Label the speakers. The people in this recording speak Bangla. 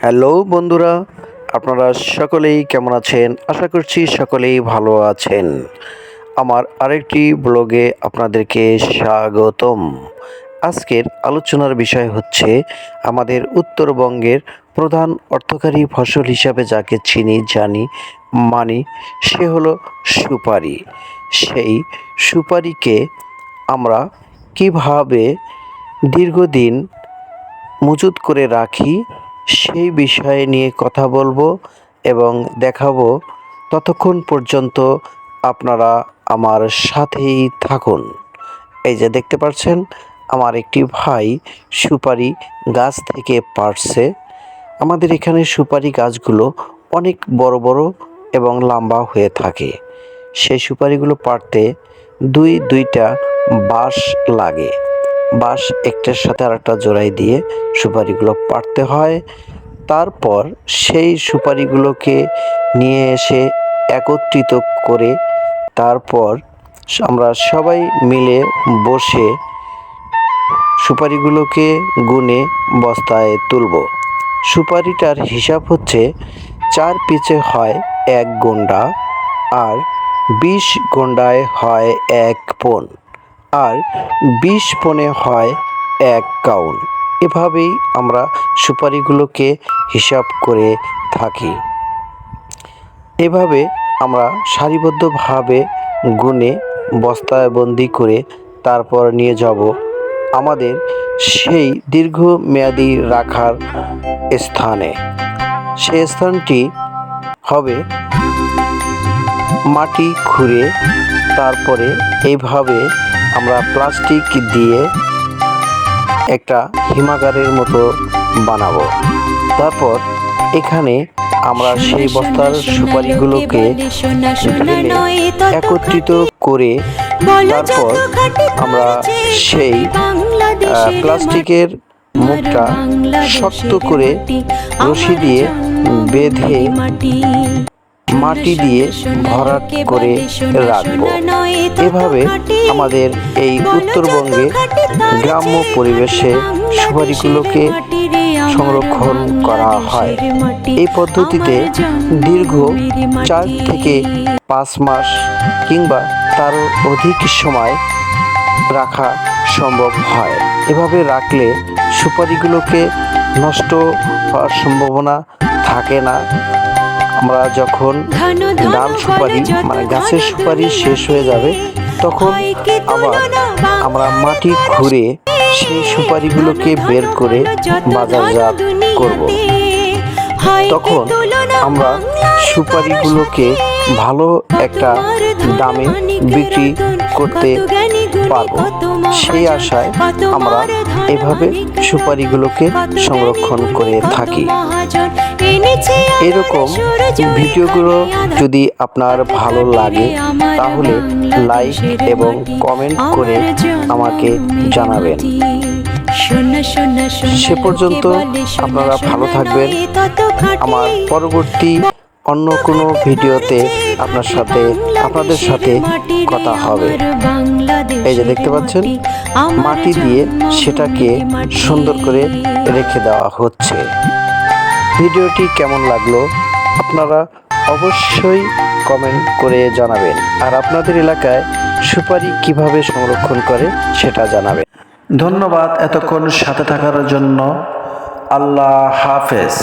Speaker 1: হ্যালো বন্ধুরা, আপনারা সকলেই কেমন আছেন? আশা করছি সকলেই ভালো আছেন। আমার আরেকটি ব্লগে আপনাদেরকে স্বাগতম। আজকের আলোচনার বিষয় হচ্ছে আমাদের উত্তরবঙ্গের প্রধান অর্থকারী ফসল হিসাবে যাকে চিনি, জানি, মানি, সে হলো সুপারি। সেই সুপারিকে আমরা কীভাবে দীর্ঘদিন মজুত করে রাখি সেই বিষয়ে নিয়ে কথা বলব এবং দেখাবো ততক্ষণ পর্যন্ত আপনারা আমার সাথেই থাকুন। এই যে দেখতে পাচ্ছেন, আমার একটি ভাই সুপারি গাছ থেকে পারছে। আমাদের এখানে সুপারি গাছগুলো অনেক বড় বড় এবং লম্বা হয়ে থাকে। সেই সুপারিগুলো পারতে দুই দুইটা বাঁশ লাগে। বাঁশ একটার সাথে আরেকটা জোড়াই দিয়ে সুপারিগুলো পাড়তে হয়। তারপর সেই সুপারিগুলোকে নিয়ে এসে একত্রিত করে তারপর আমরা সবাই মিলে বসে সুপারিগুলোকে গুনে বস্তায় তুলব। সুপারিটার হিসাব হচ্ছে চার পিচে হয় এক গন্ডা আর বিশ গন্ডায় হয় এক পন আর বিশ পনে হয় এক কাউন এভাবেই আমরা সুপারিগুলোকে হিসাব করে থাকি। এভাবে আমরা সারিবদ্ধভাবে গুনে বস্তায় বন্দি করে তারপর নিয়ে যাব। আমাদের সেই দীর্ঘমেয়াদী রাখার স্থানে। সেই স্থানটি হবে মাটি খুঁড়ে তারপরে এইভাবে আমরা প্লাস্টিক দিয়ে একটা হিমাগারের মতো বানাবো। তারপর এখানে আমরা সেই বস্তার সুপারিগুলোকে একত্রিত করে তারপর আমরা সেই প্লাস্টিকের মুখটা শক্ত করে রশি দিয়ে বেঁধে মাটি দিয়ে ভরাট করে রাখব। এভাবে আমাদের এই উত্তরবঙ্গে গ্রাম্য পরিবেশে সুপারিগুলোকে সংরক্ষণ করা হয়। এই পদ্ধতিতে দীর্ঘ চার থেকে পাঁচ মাস কিংবা তারও অধিক সময় রাখা সম্ভব হয়। এভাবে রাখলে সুপারিগুলোকে নষ্ট হওয়ার সম্ভাবনা থাকে না। আমরা যখন ডাল সুপারি মানে গাছের সুপারি শেষ হয়ে যাবে তখন আবার আমরা মাটি খুঁড়ে সেই সুপারিগুলোকে বের করে বাজারজাত করব। তখন আমরা সুপারিগুলোকে ভালো একটা দামে বিক্রি করতে পারব। সেই আশায় আমরা এভাবে সুপারিগুলোকে সংরক্ষণ করে থাকি। এরকম ভিডিওগুলো যদি আপনার ভালো লাগে তাহলে লাইক এবং কমেন্ট করে আমাকে জানাবেন। সে পর্যন্ত আপনারা ভালো থাকবেন। আমার পরবর্তী অন্য কোনো ভিডিওতে আপনার সাথে আপনাদের সাথে কথা হবে। এই যে দেখতে পাচ্ছেন মাটি দিয়ে সেটাকে সুন্দর করে রেখে দেওয়া হচ্ছে। ভিডিওটি কেমন লাগল আপনারা অবশ্যই কমেন্ট করে জানাবেন। আর আপনাদের এলাকায় সুপারি কীভাবে সংরক্ষণ করে সেটা জানাবেন। ধন্যবাদ এতক্ষণ সাথে থাকার জন্য। আল্লাহ হাফেজ।